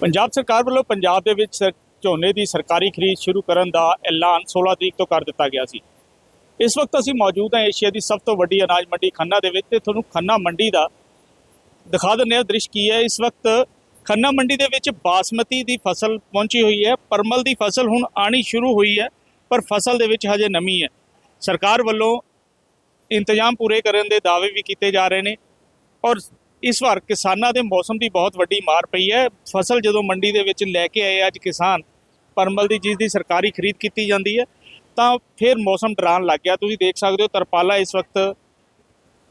ਪੰਜਾਬ ਸਰਕਾਰ ਵੱਲੋਂ ਪੰਜਾਬ ਦੇ ਵਿੱਚ ਸਰ- ਝੋਨੇ ਦੀ ਸਰਕਾਰੀ ਖਰੀਦ ਸ਼ੁਰੂ ਕਰਨ ਦਾ ਐਲਾਨ 16 ਤਰੀਕ ਤੋਂ ਕਰ ਦਿੱਤਾ ਗਿਆ ਸੀ। ਇਸ ਵਕਤ ਅਸੀਂ ਮੌਜੂਦ ਹਾਂ ਏਸ਼ੀਆ ਦੀ ਸਭ ਤੋਂ ਵੱਡੀ ਅਨਾਜ ਮੰਡੀ ਖੰਨਾ ਦੇ ਵਿੱਚ ਤੇ ਤੁਹਾਨੂੰ ਖੰਨਾ ਮੰਡੀ ਦਾ ਦਿਖਾ ਦਿੰਦੇ ਹਾਂ ਦ੍ਰਿਸ਼ ਕੀ ਹੈ। ਇਸ ਵਕਤ ਖੰਨਾ ਮੰਡੀ ਦੇ ਵਿੱਚ ਬਾਸਮਤੀ ਦੀ ਫਸਲ ਪਹੁੰਚੀ ਹੋਈ ਹੈ। ਪਰਮਲ ਦੀ ਫਸਲ ਹੁਣ ਆਣੀ ਸ਼ੁਰੂ ਹੋਈ ਹੈ, ਪਰ ਫਸਲ ਦੇ ਵਿੱਚ ਹਜੇ ਨਮੀ ਹੈ। ਸਰਕਾਰ ਵੱਲੋਂ ਇੰਤਜ਼ਾਮ ਪੂਰੇ ਕਰਨ ਦੇ ਦਾਅਵੇ ਵੀ ਕੀਤੇ ਜਾ ਰਹੇ ਨੇ ਔਰ ਇਸ ਵਾਰ ਕਿਸਾਨਾਂ ਦੇ ਮੌਸਮ ਦੀ ਬਹੁਤ ਵੱਡੀ ਮਾਰ ਪਈ ਹੈ। ਫਸਲ ਜਦੋਂ ਮੰਡੀ ਦੇ ਵਿੱਚ ਲੈ ਕੇ ਆਏ ਅੱਜ ਕਿਸਾਨ ਪਰਮਲ ਦੀ ਜਿਸ ਦੀ ਸਰਕਾਰੀ ਖਰੀਦ ਕੀਤੀ ਜਾਂਦੀ ਹੈ, ਤਾਂ ਫਿਰ ਮੌਸਮ ਡਰਾਉਣ ਲੱਗ ਗਿਆ। ਤੁਸੀਂ ਦੇਖ ਸਕਦੇ ਹੋ ਤਰਪਾਲਾ ਇਸ ਵਕਤ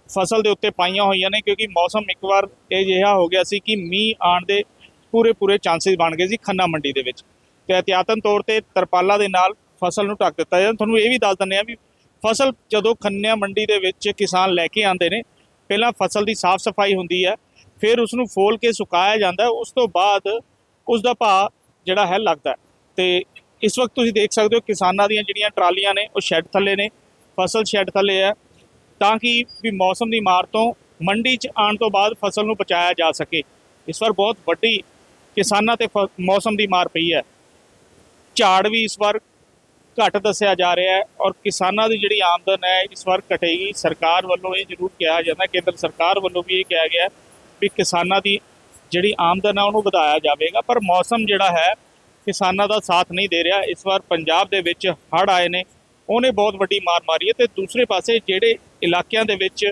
ਫਸਲ ਦੇ ਉੱਤੇ ਪਾਈਆਂ ਹੋਈਆਂ ਨੇ, ਕਿਉਂਕਿ ਮੌਸਮ ਇੱਕ ਵਾਰ ਇਹ ਜਿਹਾ ਹੋ ਗਿਆ ਸੀ ਕਿ ਮੀਂਹ ਆਉਣ ਦੇ ਪੂਰੇ ਪੂਰੇ ਚਾਂਸਸ ਬਣ ਗਏ ਸੀ ਖੰਨਾ ਮੰਡੀ ਦੇ ਵਿੱਚ। ਤੇ ਇhtiyatan ਤੌਰ ਤੇ ਤਰਪਾਲਾ ਦੇ ਨਾਲ ਫਸਲ ਨੂੰ ਢੱਕ ਦਿੱਤਾ ਜਾਂਦਾ। ਤੁਹਾਨੂੰ ਇਹ ਵੀ ਦੱਸ ਦਿੰਦੇ ਆ ਵੀ ਫਸਲ ਜਦੋਂ ਖੰਨਿਆ ਮੰਡੀ ਦੇ ਵਿੱਚ ਕਿਸਾਨ ਲੈ ਕੇ ਆਉਂਦੇ ਨੇ ਪਹਿਲਾਂ ਫਸਲ ਦੀ ਸਾਫ਼ ਸਫ਼ਾਈ ਹੁੰਦੀ ਹੈ, ਫਿਰ ਉਸ ਨੂੰ ਫੋਲ ਕੇ ਸੁਕਾਇਆ ਜਾਂਦਾ ਹੈ, ਉਸ ਤੋਂ ਬਾਅਦ ਉਸ ਦਾ ਭਾਅ ਜਿਹੜਾ ਹੈ ਲੱਗਦਾ ਹੈ। ਤੇ ਇਸ ਵਕਤ ਤੁਸੀਂ ਦੇਖ ਸਕਦੇ ਹੋ ਕਿਸਾਨਾਂ ਦੀਆਂ ਜਿਹੜੀਆਂ ਟਰਾਲੀਆਂ ਨੇ, ਉਹ ਸ਼ੈੱਡ ਥੱਲੇ ਨੇ, ਫਸਲ ਸ਼ੈੱਡ ਥੱਲੇ ਹੈ, ਤਾਂ ਕਿ ਵੀ ਮੌਸਮ ਦੀ ਮਾਰ ਤੋਂ ਮੰਡੀ 'ਚ ਆਉਣ ਤੋਂ ਬਾਅਦ ਫਸਲ ਨੂੰ ਬਚਾਇਆ ਜਾ ਸਕੇ। ਇਸ ਵਾਰ ਬਹੁਤ ਵੱਡੀ ਕਿਸਾਨਾਂ ਤੇ ਫ- ਮੌਸਮ ਦੀ ਮਾਰ ਪਈ ਹੈ। ਝਾੜ ਵੀ ਇਸ ਵਾਰ ਘੱਟ ਦੱਸਿਆ ਜਾ ਰਿਹਾ ਹੈ ਔਰ ਕਿਸਾਨਾਂ ਦੀ ਜਿਹੜੀ ਆਮਦਨ ਹੈ ਇਸ ਵਾਰ ਘਟੇਗੀ। ਸਰਕਾਰ ਵੱਲੋਂ ਇਹ ਜ਼ਰੂਰ ਕਿਹਾ ਜਾਂਦਾ ਕੇਂਦਰ ਸਰਕਾਰ ਵੱਲੋਂ ਵੀ ਇਹ ਕਿਹਾ ਗਿਆ ਵੀ ਕਿਸਾਨਾਂ ਦੀ ਜਿਹੜੀ ਆਮਦਨ ਹੈ, ਉਹਨੂੰ ਵਧਾਇਆ ਜਾਵੇਗਾ। ਪਰ ਮੌਸਮ ਜਿਹੜਾ ਹੈ, ਕਿਸਾਨਾਂ ਦਾ ਸਾਥ ਨਹੀਂ ਦੇ ਰਿਹਾ। ਇਸ ਵਾਰ ਪੰਜਾਬ ਦੇ ਵਿੱਚ ਹੜ੍ਹ ਆਏ ਨੇ, ਉਹਨੇ ਬਹੁਤ ਵੱਡੀ ਮਾਰ ਮਾਰੀ ਹੈ ਤੇ ਦੂਸਰੇ ਪਾਸੇ ਜਿਹੜੇ ਇਲਾਕਿਆਂ ਦੇ ਵਿੱਚ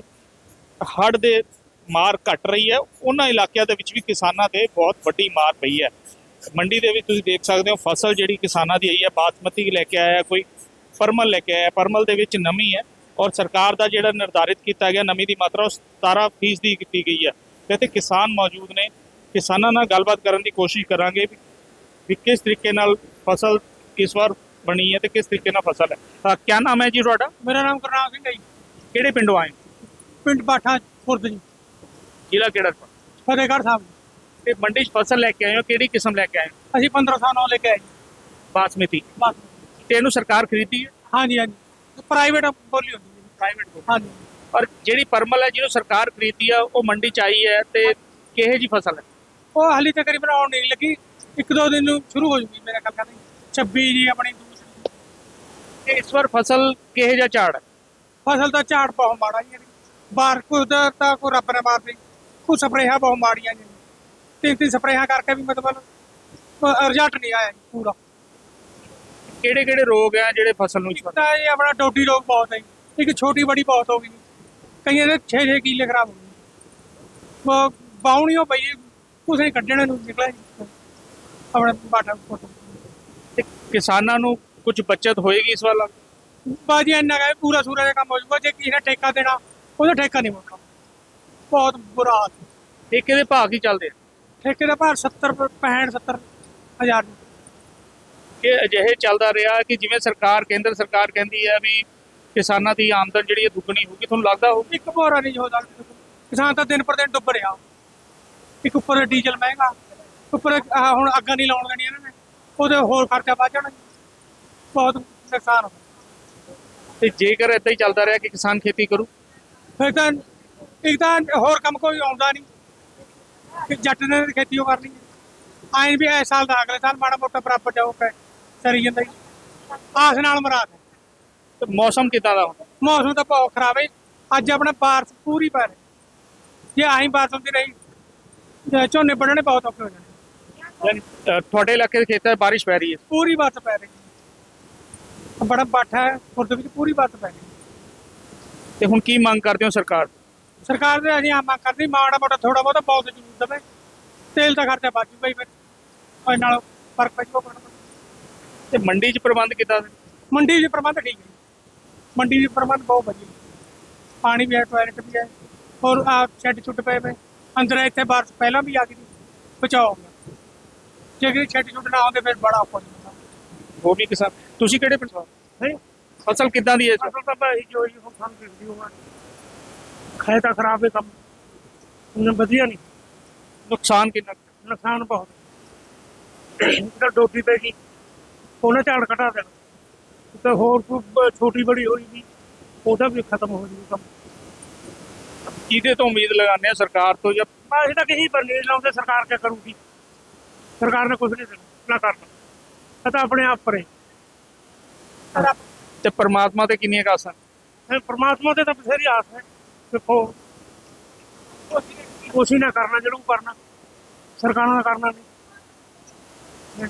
ਹੜ੍ਹ ਦੇ ਮਾਰ ਘਟ ਰਹੀ ਹੈ, ਉਹਨਾਂ ਇਲਾਕਿਆਂ ਦੇ ਵਿੱਚ ਵੀ ਕਿਸਾਨਾਂ ਤੇ ਬਹੁਤ ਵੱਡੀ ਮਾਰ ਪਈ ਹੈ। ਮੰਡੀ ਦੇ ਵਿੱਚ ਤੁਸੀਂ ਦੇਖ ਸਕਦੇ ਹੋ ਫਸਲ ਜਿਹੜੀ ਕਿਸਾਨਾਂ ਦੀ ਆਈ ਹੈ ਬਾਸਮਤੀ ਲੈ ਕੇ ਆਇਆ ਕੋਈ ਪਰਮਲ ਲੈ ਕੇ ਆਇਆ ਪਰਮਲ ਦੇ ਵਿੱਚ ਨਮੀ ਹੈ ਔਰ ਸਰਕਾਰ ਦਾ ਜਿਹੜਾ ਨਿਰਧਾਰਿਤ ਕੀਤਾ ਗਿਆ ਨਮੀ ਦੀ ਮਾਤਰਾ ਉਹ 17% ਦੀ ਕੀਤੀ ਗਈ ਹੈ। ਤੇ ਇੱਥੇ ਕਿਸਾਨ ਮੌਜੂਦ ਨੇ ਕਿਸਾਨਾਂ ਨਾਲ ਗੱਲਬਾਤ ਕਰਨ ਦੀ ਕੋਸ਼ਿਸ਼ ਕਰਾਂਗੇ ਵੀ ਕਿਸ ਤਰੀਕੇ ਨਾਲ ਫਸਲ ਇਸ ਵਾਰ ਬਣੀ ਹੈ ਤੇ ਕਿਸ ਤਰੀਕੇ ਨਾਲ ਫਸਲ ਹੈ। ਕਿਆ ਨਾਮ ਹੈ ਜੀ ਤੁਹਾਡਾ? ਮੇਰਾ ਨਾਮ ਕਰਨਾਮ ਸਿੰਘ ਹੈ ਜੀ। ਕਿਹੜੇ ਪਿੰਡੋਂ ਆਏ? ਪਿੰਡ ਬਾਠਾ ਖੁਰਦ ਜੀ। ਜ਼ਿਲ੍ਹਾ ਕਿਹੜਾ? ਫਤਿਹਗੜ੍ਹ ਸਾਹਿਬ। ਤੇ ਮੰਡੀ 'ਚ ਫਸਲ ਲੈ ਕੇ ਆਏ ਹੋ ਕਿਹੜੀ ਕਿਸਮ ਲੈ ਕੇ ਆਏ ਹੋ? ਅਸੀਂ 1509 ਲੈ ਕੇ ਆਏ। ਜੀ ਬਾਸਮਤੀ। ਬਸ ਤੇ ਇਹਨੂੰ ਸਰਕਾਰ ਖਰੀਦੀ ਹੈ? ਹਾਂਜੀ ਹਾਂਜੀ। ਪ੍ਰਾਈਵੇਟ ਬੋਲੀ ਹੁੰਦੀ ਜੀ ਪ੍ਰਾਈਵੇਟ ਹਾਂਜੀ। ਔਰ ਜਿਹੜੀ ਪਰਮਲ ਹੈ ਜਿਹਨੂੰ ਸਰਕਾਰ ਖਰੀਦੀ ਆ ਉਹ ਮੰਡੀ 'ਚ ਆਈ ਹੈ ਤੇ ਕਿਹੇ ਜੀ ਫਸਲ ਹੈ? ਉਹ ਹਾਲੀ ਤਕਰੀਬਨ ਆਉਣ ਨਹੀਂ ਲੱਗੀ। ਇੱਕ ਦੋ ਦਿਨ ਨੂੰ ਸ਼ੁਰੂ ਹੋ ਜੂਗੀ ਮੇਰੇ ਖਿਆਲ ਨਾਲ। 26 ਜੀ ਆਪਣੀ ਦੂਸਰੀ ਤੇ ਇਸ ਵਾਰ ਫਸਲ ਕਿਹੇ ਜਿਹਾ ਝਾੜ ਹੈ? ਫਸਲ ਦਾ ਝਾੜ ਬਹੁਤ ਮਾੜਾ ਜੀ। ਬਾਹਰ ਕੁਦਰਤ ਦਾ ਕੋਈ ਰੱਬ ਨੇ ਮਾਰਦੀ ਕੁਝ ਸਪਰੇਹਾਂ ਬਹੁਤ ਮਾੜੀਆਂ ਜੀ ਤਿੰਨ ਤਿੰਨ ਸਪਰੇਹਾਂ ਕਰਕੇ ਵੀ ਮਤਲਬ ਰਿਜ਼ਲਟ ਨਹੀਂ ਆਇਆ ਜੀ ਪੂਰਾ। ਕਿਹੜੇ ਕਿਹੜੇ ਰੋਗ ਆ ਜਿਹੜੇ ਫਸਲ ਨੂੰ ਤਾਂ ਇਹ ਆਪਣਾ ਡੋਡੀ ਰੋਗ ਬਹੁਤ ਹੈ ਜੀ। ਇੱਕ ਛੋਟੀ ਬੜੀ ਬਹੁਤ ਹੋ ਗਈ ਕਈਆਂ ਦੇ 6-6 ਕਿੱਲੇ ਖਰਾਬ ਹੋ ਗਏ। ਉਹ ਬਾਉਣੀਓ ਪਈ ਕੁਛ ਨਹੀਂ ਕੱਢਣੇ ਨੂੰ ਨਿਕਲਿਆ ਜੀ। ਆਪਣਾ ਬਾਟਾ ਫੋਟੋ ਤੇ ਕਿਸਾਨਾਂ ਨੂੰ ਕੁਝ ਬਚਤ ਹੋਏਗੀ ਇਸ ਵਾਰ ਬਾਜੀ ਇੰਨਾ ਕਹੇ ਪੂਰਾ ਸੂਰਾ ਦਾ ਕੰਮ ਹੋ ਜਾਊਗਾ। ਜੇ ਕਿਸੇ ਨੇ ਠੇਕਾ ਦੇਣਾ ਉਹਦਾ ਠੇਕਾ ਨਹੀਂ ਮੁੜਨਾ ਬਹੁਤ ਬੁਰਾ ਹਾਲ। ਠੇਕੇ ਦੇ ਭਾਅ ਕੀ ਚੱਲਦੇ ਆ? ਠੇਕੇ ਦਾ ਭਾਰ 70 65 70 ਹਜ਼ਾਰ ਕਿ ਅਜਿਹੇ ਚੱਲਦਾ ਰਿਹਾ ਕਿ ਜਿਵੇਂ ਸਰਕਾਰ ਕੇਂਦਰ ਸਰਕਾਰ ਕਹਿੰਦੀ ਹੈ ਵੀ ਕਿਸਾਨਾਂ ਦੀ ਆਮਦਨ ਜਿਹੜੀ ਹੈ ਦੁੱਗਣੀ ਹੋਊਗੀ ਤੁਹਾਨੂੰ ਲੱਗਦਾ ਹੋ ਇੱਕ ਭੋਰਾ ਨਹੀਂ ਹੋ ਸਕਦਾ। ਕਿਸਾਨ ਤਾਂ ਦਿਨ ਪਰ ਦਿਨ ਡੁੱਬ ਰਿਹਾ। ਇੱਕ ਉੱਪਰ ਡੀਜ਼ਲ ਮਹਿੰਗਾ ਉੱਪਰ ਹੁਣ ਅੱਗਾਂ ਨਹੀਂ ਲਾਉਣ ਦੇਣੀਆਂ ਇਹਨਾਂ ਨੇ ਉਹਦੇ ਹੋਰ ਖਰਚਾ ਵੱਧ ਜਾਣਾ। ਬਹੁਤ ਨੁਕਸਾਨ ਹੋ ਤੇ ਜੇਕਰ ਇਦਾਂ ਹੀ ਚੱਲਦਾ ਰਿਹਾ ਕਿ ਕਿਸਾਨ ਖੇਤੀ ਕਰੂ? ਫਿਰ ਤਾਂ ਇੱਕ ਤਾਂ ਹੋਰ ਕੰਮ ਕੋਈ ਆਉਂਦਾ ਨਹੀਂ। ਕਿ ਜੱਟ ਨੇ ਖੇਤੀ ਓ ਕਰਨੀ ਹੈ। ਆਇਨ ਵੀ ਇਸ ਸਾਲ ਦਾ ਅਗਲੇ ਸਾਲ ਮਾੜਾ ਮੋਟਾ ਬਰਾਬਰ ਜਾਓ ਪੈ ਸਰੀ ਜਾਂਦਾ ਜੀ। ਆਸ ਨਾਲ ਮਰਾਦ ਹੈ ਤੇ ਮੌਸਮ ਕਿਦਾਂ ਦਾ ਹੁੰਦਾ? ਮੌਸਮ ਤਾਂ ਬਹੁਤ ਖਰਾਬ ਹੈ। ਅੱਜ ਆਪਣਾ ਬਾਰਿਸ਼ ਪੂਰੀ ਪੈ ਰਹੀ। ਜੇ ਆਹੀਂ ਬਾਰਿਸ਼ ਹੁੰਦੀ ਰਹੀ ਤੇ ਝੋਨੇ ਵੱਢਣੇ ਬਹੁਤ ਔਖੇ ਹੋ ਜਾਣੇ। ਯਾਨੀ, ਅ, ਤੁਹਾਡੇ ਇਲਾਕੇ ਦੇ ਖੇਤਾਂ 'ਚ ਬਾਰਿਸ਼ ਪੈ ਰਹੀ ਹੈ? ਪੂਰੀ ਬਾਰਿਸ਼ ਪੈ ਰਹੀ ਹੈ। ਬੜਾ ਬਾਠਾ ਹੈ ਖੁਰਦ ਵਿੱਚ ਪੂਰੀ ਬਾਰਿਸ਼ ਪੈ ਰਹੀ ਹੈ। ਤੇ ਹੁਣ ਕੀ ਮੰਗ ਕਰਦੇ ਹੋ ਸਰਕਾਰ ਤੋਂ? ਸਰਕਾਰ ਦੇ ਅਸੀਂ ਆਮਾ ਕਰਦੀ ਮਾੜਾ ਮੋਟਾ ਥੋੜਾ ਬਹੁਤਾ ਬਹੁਤ ਜ਼ਰੂਰ ਦੇਵੇ। ਤੇਲ ਦਾ ਖਰਚਾ ਬਚ ਜੂ ਬਈ ਫਿਰ। ਉਹ ਨਾਲ ਫ਼ਰਕ ਪੈ ਮੋਟਾ। ਤੇ ਮੰਡੀ 'ਚ ਪ੍ਰਬੰਧ ਕਿਦਾਂ ਮੰਡੀ ਦੇ ਪ੍ਰਬੰਧ ਠੀਕ ਹੈ। ਮੰਡੀ ਦੇ ਪ੍ਰਬੰਧ ਬਹੁਤ ਵਧੀਆ। ਪਾਣੀ ਵੀ ਹੈ ਟਾਇਲਟ ਵੀ ਹੈ। ਔਰ ਆ ਛੱਡ ਛੁੱਟ ਪਏ ਪਏ ਅੰਦਰ ਇੱਥੇ ਬਾਰਿਸ਼ ਪਹਿਲਾਂ ਵੀ ਆ ਗਈ ਸੀ। ਬਚਾਓ। ਹੋ ਜੇ ਕਿ ਛੱਡ ਛੁੱਟ ਨਾ ਆਉਂਦੇ ਫਿਰ ਬੜਾ ਔਖਾ ਹੋ ਜਾਂਦਾ। ਉਹ ਵੀ ਕਿਸਾਨ ਤੁਸੀਂ ਕਿਹੜੇ ਪਿੰਡ ਤੋਂ? ਫਸਲ ਕਿਦਾਂ ਦੀ ਹੈ? ਅਸਲ ਤਾਂ ਭਾਈ ਜੋ ਹੀ ਹੁਣ ਸਾਨੂੰ ਦਿਖਦੀ ਹੋਣਾ ਤਾਂ ਖਰਾਬ ਹੈ ਕੰਮ। ਉਹਨੇ ਵਧੀਆ ਨਹੀਂ। ਨੁਕਸਾਨ ਕਿੰਨਾ ਕੁ? ਨੁਕਸਾਨ ਬਹੁਤ। ਤਾਂ ਡੋਬੀ ਪੈ ਗਈ। ਉਹਨੇ ਝਾੜ ਘਟਾ ਦੇਣਾ। ਤੇ ਹੋਰ ਕੋਈ ਬ- ਛੋਟੀ ਬੜੀ ਹੋਈ ਵੀ ਉਹਦਾ ਵੀ ਖਤਮ ਹੋ ਜੂ ਕੰਮ। ਕਿਹਦੇ ਤੋਂ ਉਮੀਦ ਲਗਾਉਂਦੇ ਆ? ਸਰਕਾਰ ਤੋਂ ਜਾਂ ਅਸੀਂ ਤਾਂ ਕਹੀ ਪਰ ਨਹੀਂ ਲਾਉਂਦੇ ਸਰਕਾਰ ਕਿਆ ਕਰੂਗੀ? ਸਰਕਾਰ ਨੇ ਕੁਝ ਨਹੀਂ ਦੇਣਾ। ਨਾ ਕਰਨਾ ਇਹ ਤਾਂ ਆਪਣੇ ਆਪ ਪਰੇ। ਤੇ ਪ੍ਰਮਾਤਮਾ ਤੇ ਕਿੰਨੀਆਂ ਕਾਸਾਂ ਇਹ ਪ੍ਰਮਾਤਮਾ ਤੇ ਤਾਂ ਬਥੇਰੀ ਆਸ ਹੈ। ਦੇਖੋ, ਕੁਛ ਨਾ ਕਰਨਾ ਜਿਹੜਾ ਕਰਨਾ। ਸਰਕਾਰਾਂ ਦਾ ਕਰਨਾ ਨਹੀਂ।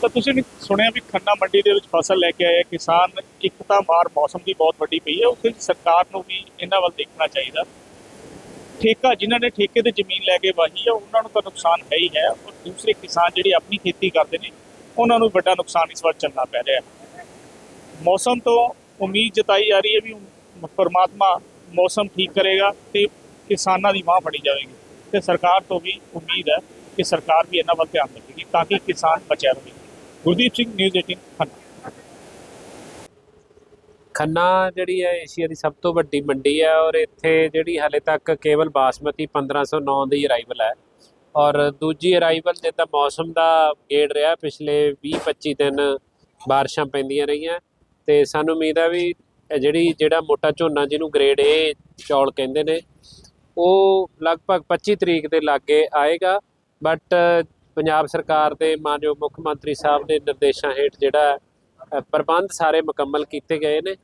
ਤਾਂ ਤੁਸੀਂ ਵੀ ਸੁਣਿਆ ਵੀ ਖੰਨਾ ਮੰਡੀ ਦੇ ਵਿੱਚ ਫਸਲ ਲੈ ਕੇ ਆਏ ਕਿਸਾਨ ਇੱਕ ਤਾਂ ਮਾਰ ਮੌਸਮ ਦੀ ਬਹੁਤ ਵੱਡੀ ਪਈ ਹੈ ਉੱਥੇ ਸਰਕਾਰ ਨੂੰ ਵੀ ਇਹਨਾਂ ਵੱਲ ਦੇਖਣਾ ਚਾਹੀਦਾ। ਠੇਕਾ, ਜਿਨ੍ਹਾਂ ਨੇ ਠੇਕੇ ਤੇ ਜ਼ਮੀਨ ਲੈ ਕੇ ਵਾਹੀ ਹੈ ਉਹਨਾਂ ਨੂੰ ਤਾਂ ਨੁਕਸਾਨ ਹੈ ਹੀ ਹੈ। ਔਰ ਦੂਸਰੇ ਕਿਸਾਨ ਜਿਹੜੇ ਆਪਣੀ ਖੇਤੀ ਕਰਦੇ ਨੇ, ਉਹਨਾਂ ਨੂੰ ਵੱਡਾ ਨੁਕਸਾਨ ਇਸ ਵਾਰ ਚੱਲਣਾ ਪੈ ਰਿਹਾ। ਹੈ ਮੌਸਮ ਤੋਂ ਉਮੀਦ ਜਤਾਈ ਜਾ ਰਹੀ ਹੈ ਵੀ ਪਰਮਾਤਮਾ ਮੌਸਮ ਠੀਕ ਕਰੇਗਾ ਤੇ ਕਿਸਾਨਾਂ ਦੀ ਬਾਂਹ ਫੜੀ ਜਾਵੇਗੀ। ਤੇ ਸਰਕਾਰ ਤੋਂ ਵੀ ਉਮੀਦ ਹੈ ਕਿ ਸਰਕਾਰ ਵੀ ਇਹਨਾਂ ਵੱਲ ਧਿਆਨ ਦੇਵੇਗੀ ਤਾਂ ਕਿ ਕਿਸਾਨ ਬਚਿਆ ਰਹੇ। ਗੁਰਦੀਪ ਸਿੰਘ ਨਿਊਜ਼ 18 ਖੰਨਾ। ਖੰਨਾ ਜਿਹੜੀ ਹੈ, ਏਸ਼ੀਆ ਦੀ ਸਭ ਤੋਂ ਵੱਡੀ ਮੰਡੀ ਹੈ ਔਰ ਇੱਥੇ ਜਿਹੜੀ ਹਾਲੇ ਤੱਕ ਕੇਵਲ ਬਾਸਮਤੀ 1509 ਦੀ ਅਰਾਈਵਲ ਹੈ ਔਰ ਦੂਜੀ ਅਰਾਈਵਲ ਜਿੱਦਾਂ ਮੌਸਮ ਦਾ ਗੇੜ ਰਿਹਾ, ਪਿਛਲੇ 20-25 ਦਿਨ ਬਾਰਿਸ਼ਾਂ ਪੈਂਦੀਆਂ ਰਹੀਆਂ ਤੇ ਸਾਨੂੰ ਉਮੀਦ ਹੈ ਵੀ ਜਿਹੜੀ, ਜਿਹੜਾ ਮੋਟਾ ਝੋਨਾ ਜਿਹਨੂੰ ਗ੍ਰੇਡ ਏ ਚੌਲ ਕਹਿੰਦੇ ਨੇ, ਉਹ ਲਗਭਗ 25 ਤਰੀਕ ਦੇ ਲਾਗੇ ਆਏਗਾ ਬਟ ਪੰਜਾਬ ਸਰਕਾਰ ਦੇ ਮਾਨਯੋਗ ਮੁੱਖ ਮੰਤਰੀ ਸਾਹਿਬ ਦੇ ਨਿਰਦੇਸ਼ਾਂ ਹੇਠ ਜਿਹੜਾ ਪ੍ਰਬੰਧ ਸਾਰੇ ਮੁਕੰਮਲ ਕੀਤੇ ਗਏ ਨੇ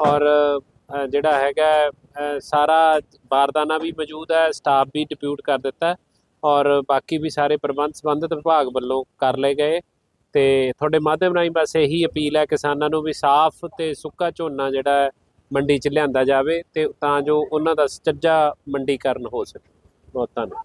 ਔਰ ਜਿਹੜਾ ਹੈਗਾ ਸਾਰਾ ਬਾਰਦਾਨਾ ਵੀ ਮੌਜੂਦ ਹੈ ਸਟਾਫ ਵੀ ਡਿਪਿਊਟ ਕਰ ਦਿੱਤਾ ਔਰ ਬਾਕੀ ਵੀ ਸਾਰੇ ਪ੍ਰਬੰਧ ਸੰਬੰਧਿਤ ਵਿਭਾਗ ਵੱਲੋਂ ਕਰ ਲਏ ਗਏ। ਤੇ ਤੁਹਾਡੇ ਮਾਧਿਅਮ ਰਾਹੀਂ ਬਸ ਇਹੀ ਅਪੀਲ ਹੈ ਕਿਸਾਨਾਂ ਨੂੰ ਵੀ ਸਾਫ਼ ਤੇ ਸੁੱਕਾ ਝੋਨਾ ਜਿਹੜਾ ਮੰਡੀ 'ਚ ਲਿਆਂਦਾ ਜਾਵੇ ਤੇ ਤਾਂ ਜੋ ਉਹਨਾਂ ਦਾ ਸੁਚੱਜਾ ਮੰਡੀਕਰਨ ਹੋ ਸਕੇ। ਬਹੁਤ ਧੰਨਵਾਦ।